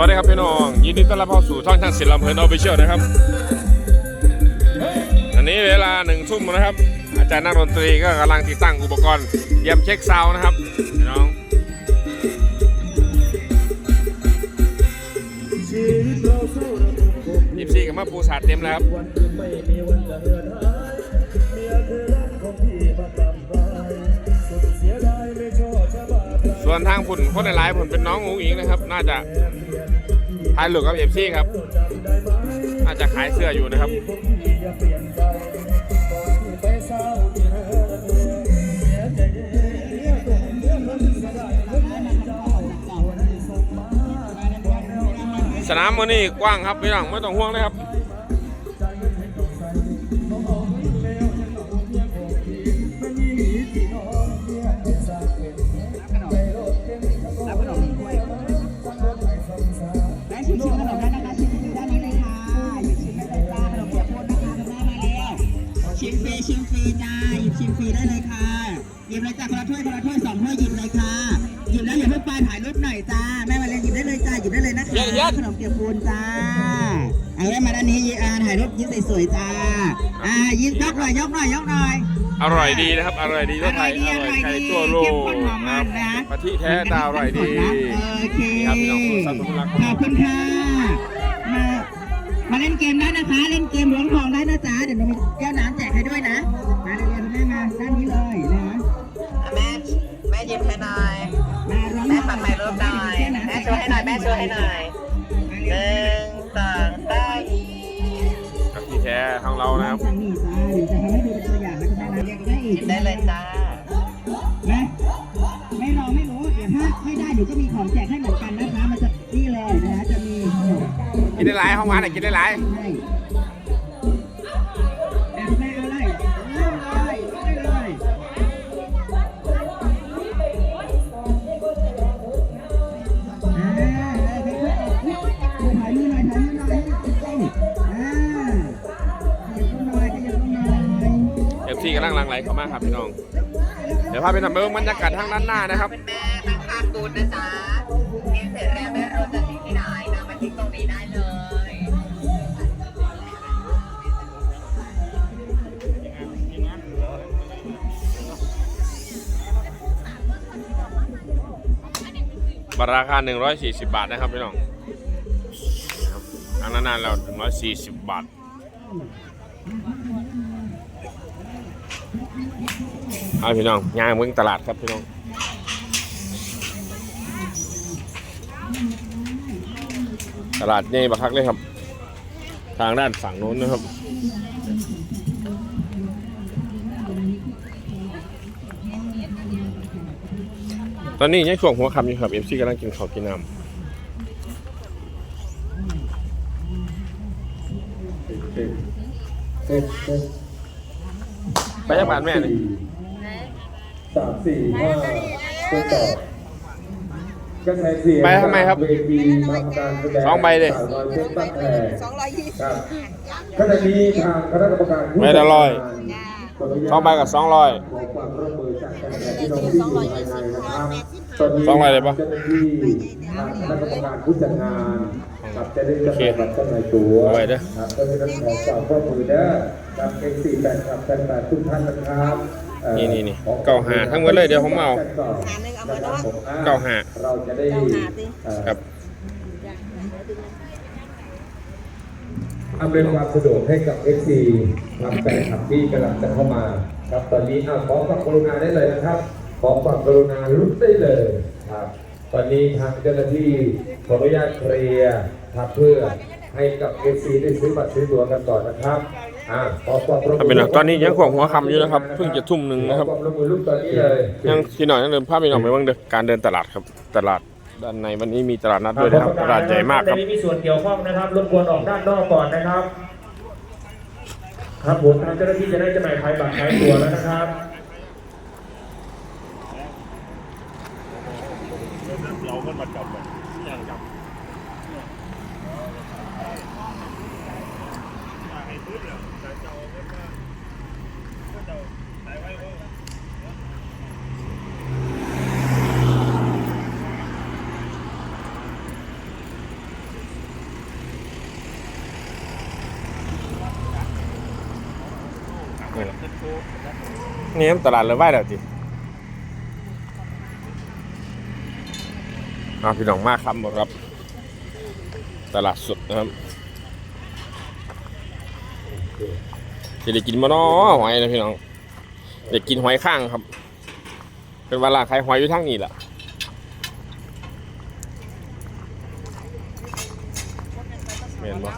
วัสดีครับพี่น้อง ยินดีต้อนรับเข้าสู่ช่องช่างศิลป์ลำเพลินออฟฟิเชียลนะครับอันนี้เวลาหนึ่งทุ่มนะครับ อาจารย์นักดนตรีก็กำลังติดตั้งอุปกรณ์เยี่ยมเช็คซาวนะครับพี่น้องยิบซีกับมาปูสาดเต็มแล้วครับ ส่วนทางผุ่นคนหลายๆผุ่นเป็นน้องอุ้งอิงนะครับ น่าจะถ่ายหลุดกับเอฟซีครับ น่าจะขายเสื้ออยู่นะครับสนามมือนี่กว้างครับพี่น้องไม่ต้องห่วงนะครับ ชิมชิมขนมได้นะคะชิมฟรีด้านนี้เลยค่ะหยิบชิมได้เลยจ้าขนมเปียกปูนนะคะคุณแม่มาแล้วชิมฟรีชิมฟรีจ้าหยิบชิมฟรีได้เลยค่ะหยิบเลยจ้าคนละถ้วยคนละถ้วยสองถ้วยหยิบเลยค่ะหยิบแล้วอย่าเพิ่งไปถ่ายรูปหน่อยจ้าแม่มาเลยหยิบได้เลยจ้าหยิบได้เลยนะคะเย็นเย็นขนมเปียกปูนจ้า เอาไว้มาด้านนี้ยีอาถ่ายรูปยิ้มสวยๆจ้าอ่ายิ้มยกหน่อยยกหน่อยยกหน่อยอร่อยดีนะครับ อร่อยดีทั่วไทยออร่ร่ออยยดีไทยอร่อยดีทั่วโลกเข้มข้นหอมคมัรับนนะกะทิแท้ตาอร่อยดีโอเคนี่ครับพี่น้องคุณสัตว์คุณรักขอบคุณค่ะมามาเล่นเกมได้นะคะ เล่นเกมหลวงทองได้นะจ๊ะเดี๋ยวหนูมีแก้วน้ำแจกให้ด้วยนะมาเรียนๆคุณแม่มาด้านนี้เลยนะแม่แม่ยิ้มให้หน่อยมาร้องแม่ปัดถ่ายรูปหน่อยแม่ช่วยให้หน่อยแม่ช่วยให้หน่อยหนึ่งสอง ก็มีของแจกให้เหมือนกันนะคะ มันจะนี่เลยนะคะจะมีกินได้หลายห้องหวานอะกินได้หลายให้อะแม่เอาเลยเอาเลยเอาเลยอ่าเออค่อยๆออกอุ๊ยถ่ายมือหน่อยถ่ายมือหน่อยอ่าขยับเข้าหน่อยขยับเข้าหน่อยเอฟซีกำลังหลังไหลเข้ามาครับพี่น้อง เดี๋ยวพาไปทำเบิ้งบรรยากาศทางด้านหน้านะครับเป็นแม่ตั้งคาดบูธนะจ๊ะกินเสร็จแล้วแม่เราจะทิ้งที่ไหนนะมาทิ้งตรงนี้ได้เลยบาทราคา 140 บาทนะครับพี่น้องนะครับทางด้นหน้าเรา140 บาทเอาพี่น้องย่างเมืองตลาดครับพี่น้อง ตลาดใหญ่บักคักเลยครับ ทางด้านฝั่งโน้นนะครับตอนนี้ยังช่วงหัวคำอยู่ครับเอฟซีกำลังกินข้าวกินน้ำไปยังบ้านแม่นี่สามสี่ห้าตัวต่อ ก็ใช้เสียงไปทำไมครับเวทีทำการแสดงสองใบเลย สาวน้อยเพชรบ้านแพงครับขณะนี้ทางคณะกรรมการผู้ไม่ละร้อยขนุญาตสองใบกับสองร้อย ขอความร่วมมือจากคณะที่น้องที่อยู่ภายในนะครับตอนนี้สองใบเลยปะเจ้าหน้าที่ทางคณะกรรมการผู้จัดงานครับจะได้โอจะเคไปรับจำหน่ายตั๋วเอาไว้เด้อ ครับก็จะต้องขอความร่วมมือเด้อกับเอ็กซี่แฟนคลับแฟนๆทุกท่านนะครับเอ่อ นี่นี่นี่เก้าหาทั้งหมดเลยเดี๋ยวผมเอาเก้าหาเราจะได้เอ่อครับอำนวยความสะดวกให้กับ FC ทำแฟนคลับที่กำลังจะเข้ามา ครับตอนนี้เอาขอความกรุณาได้เลยนะครับ ขอความกรุณาลุกได้เลยครับ ตอนนี้ทางเจ้าหน้าที่ขออนุญาตเคลียร์ครับเพื่อให้กับ FC ได้ซื้อบัตรซื้อตั๋วกันก่อนนะครับ ถ้าเป็นหลัตอนนี้ยังขวงหัวคำอยู่นะครับเพิ่งจะทุ่มหนึ่งนะครับยังทีหน่อยนั่นเดิภาพไปหน่ออยไปบ้างเด็กการเดินตลาดครับตลาดด้านในวันนี้มีตลาดนัดด้วยนะครับตลาดใหญ่มากครับมีส่วนเกี่ยวข้องนะครับรบกวนออกด้านนอกก่อนนะครับ ครับผมทางเจ้าหน้าที่จะได้จำหน่ายขายบัตรขายตัวแล้วนะครับเราก็มาจับ นี่มันตลาดเลยไหวแล้วจิอาพี่น้องมากครับบ่ครับ ตลาดสดนะครับจะได้กินมาน้อหอยนะพี่น้องเด็กกินหอยข้างครับ เป็นเวลาขายหอยอยู่ทางนี้แหละเห็นบ่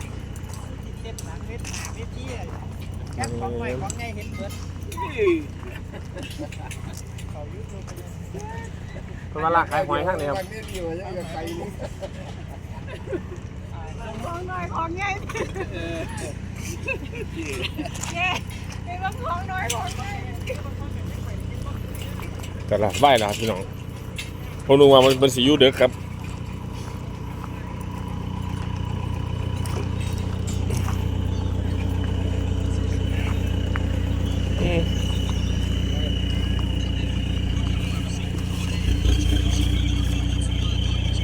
แคปของใหม่ของไงเห็นเบิด เป็นเวลาขายหอยทางนี้ครับของหน่อยของใหญ่แย่เป็นว่าของหน่อยของใหญ่ตลาดไหวแล้วพี่น้องผมนึกว่ามันเป็นสียูเด็กครับ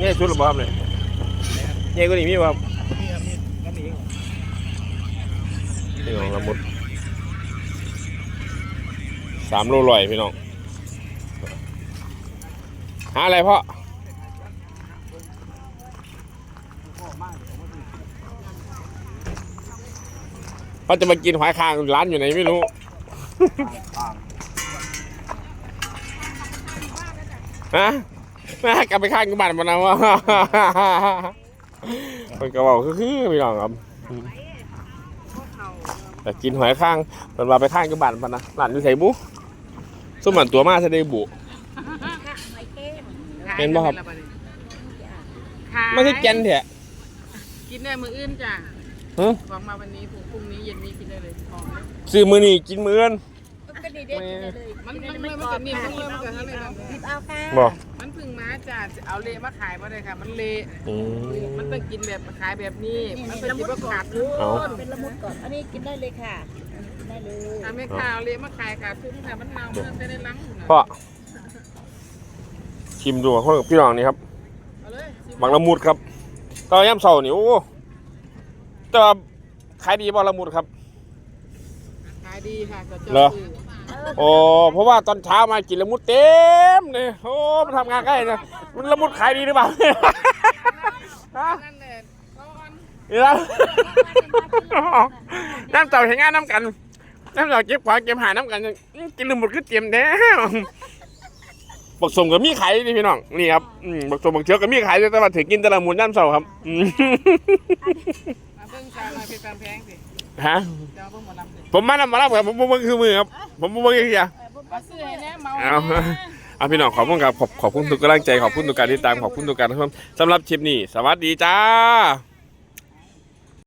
นี่ชุดระบอบเลยนี่ก็นี่มีบ่ครับนี่ของละมุดสามโลลอยพี่น้องหาอะไรพ่อเขาจะมากินหอยคางร้านอยู่ไหนไม่รู้ฮะ น่ากลับไปข้างกับบ้านมันนะวะมันก็บอกคือๆพี่น้องครับแต่กินหอยข้างมันมาไปข้างกับบ้านมันนะร้านอยู่ไสบุสมันตัวมาใช่ได้บุเห็นบ่ครับไม่ใช่แกนเถอะกินได้มืออื่นจ้ะฮะวางมาวันนี้พรุ่งนี้เย็นนี้กินได้เลยพร้อมเลยซื้อมือนี่กินมืออน ก็ดีเด็ดเลยมันมันมันมันจะนิ่มมันเริ่มกันทั้งเลยนะบอกมันเพึ่งมาจ้ะจะเอาเละมาขายมาเลยค่ะ มันเละอืมมันต้องกินแบบขายแบบนี้ มันเป็นที่ประกาศทุนเอาเป็นละมุดก่อนอันนี้กินได้เลยค่ะกินได้เลยทำให้ข้าวเละมาขายขาดทุนค่ะมันเน่ามันจะได้ล้างอยู่นะพ่อชิมดูของพี่น้องนี่ครับเอาเลยสิบังละมุดครับตอนย่ำเสาร์นี่โอ้แต่ว่าขายดีบ่ละมุดครับขายดีค่ะก็จะเหรอซื้อ โอ้เพราะว่าตอนเช้ามากินละมุดเต็มเลยโอ้มันทำงานใกล้นะมันละมุดขายดีหรือเปล่าฮะนั่นแหละก้อนนี่ละน้ำเต่าเห็นงานน้ำกันน้ำเต่าเก็บขวาเก็บหาน้ำกันอื้อกินละมุดคือเตรียมแท้บักสมกับมีขายนี่พี่น้องนี่ครับอืมบักสมบักเชือกกับมีขายแต่ว่าถือกินแต่ละหมุนย่ำเสาครับอืมมาเบิ่งชาวนาเป็นตามแพงสิฮะเดี๋ยวเอาเบิ่งหมดลำสิ ผมมาแล้วมาแล้วครับผมบ่เบิ่งคือมือครับผมบ่เบิ่งคือมาซื้อให้แน่เมาเอาเอาพี่น้องขอบคุณครับขอบขอบคุณทุกกำลังใจขอบคุณทุกการติดตามขอบคุณทุกการรับชมสำหรับคลิปนี้ สวัสดีจ้า